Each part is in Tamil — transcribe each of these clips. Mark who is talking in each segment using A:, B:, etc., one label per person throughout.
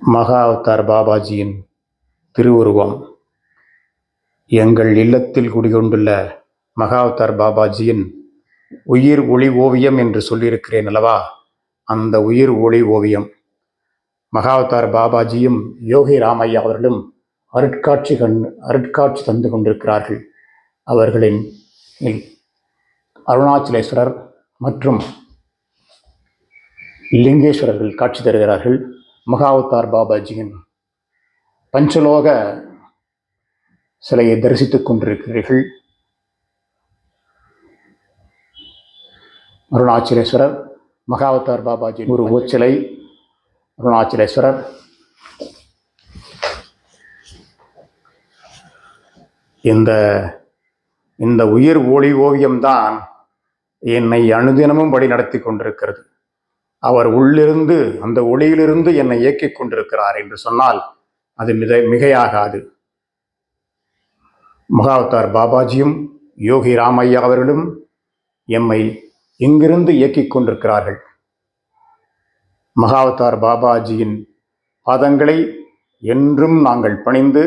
A: மகா அவதார் பாபாஜியின் திருவுருவம். எங்கள் இல்லத்தில் குடிகொண்டுள்ள மகா அவதார் பாபாஜியின் உயிர் ஒளி ஓவியம் என்று சொல்லியிருக்கிறேன் அல்லவா? அந்த உயிர் ஒளி ஓவியம். மகா அவதார் பாபாஜியும் யோகி ராமையா அவர்களும் அருட்காட்சி கண் அருட்காட்சி தந்து கொண்டிருக்கிறார்கள். அவர்களின் அருணாச்சலேஸ்வரர் மற்றும் லிங்கேஸ்வரர்கள் காட்சி தருகிறார்கள். மகாவத்தார் பாபாஜியின் பஞ்சலோக சிலையை தரிசித்துக் கொண்டிருக்கிறீர்கள். அருணாச்சலேஸ்வரர் மகாவத்தார் பாபாஜி ஒரு ஓச்சிலை அருணாச்சலேஸ்வரர். இந்த இந்த உயிர் ஒளி ஓவியம்தான் என்னை அனுதினமும் வழி நடத்தி கொண்டிருக்கிறது. அவர் உள்ளிருந்து அந்த ஒளியிலிருந்து என்னை இயக்கிக் கொண்டிருக்கிறார் என்று சொன்னால் அது மிக மிகையாகாது. மகாவதார் பாபாஜியும் யோகி ராமையா அவர்களும் எம்மை இங்கிருந்து இயக்கிக் கொண்டிருக்கிறார்கள். மகாவதார் பாபாஜியின் பாதங்களை என்றும் நாங்கள் பணிந்து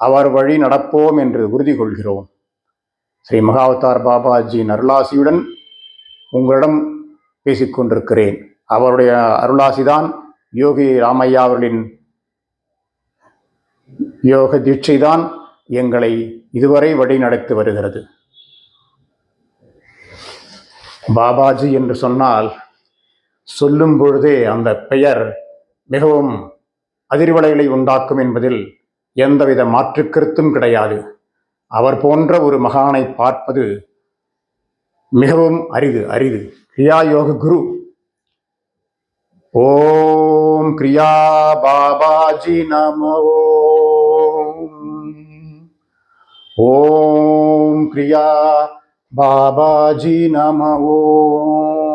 A: அவர் வழி நடப்போம் என்று உறுதி கொள்கிறோம். ஸ்ரீ மகாவதார் பாபாஜியின் அருளாசியுடன் உங்களிடம் பேசிக்கொண்டிருக்கிறேன் அவருடைய அருளாசிதான் யோகி ராமையா அவர்களின் யோக தீட்சைதான் எங்களை இதுவரை வழி நடத்தி வருகிறது. பாபாஜி என்று சொன்னால் சொல்லும் பொழுதே அந்த பெயர் மிகவும் அதிர்வலைகளை உண்டாக்கும் என்பதில் எந்தவித மாற்று கருத்தும் கிடையாது. அவர் போன்ற ஒரு மகானை பார்ப்பது மிகவும் அரிது அரிது. கிரியா யோக குரு ઓમ ક્રિયા બાબાજી નમો ઓમ ક્રિયા બાબાજી નમ ઓમ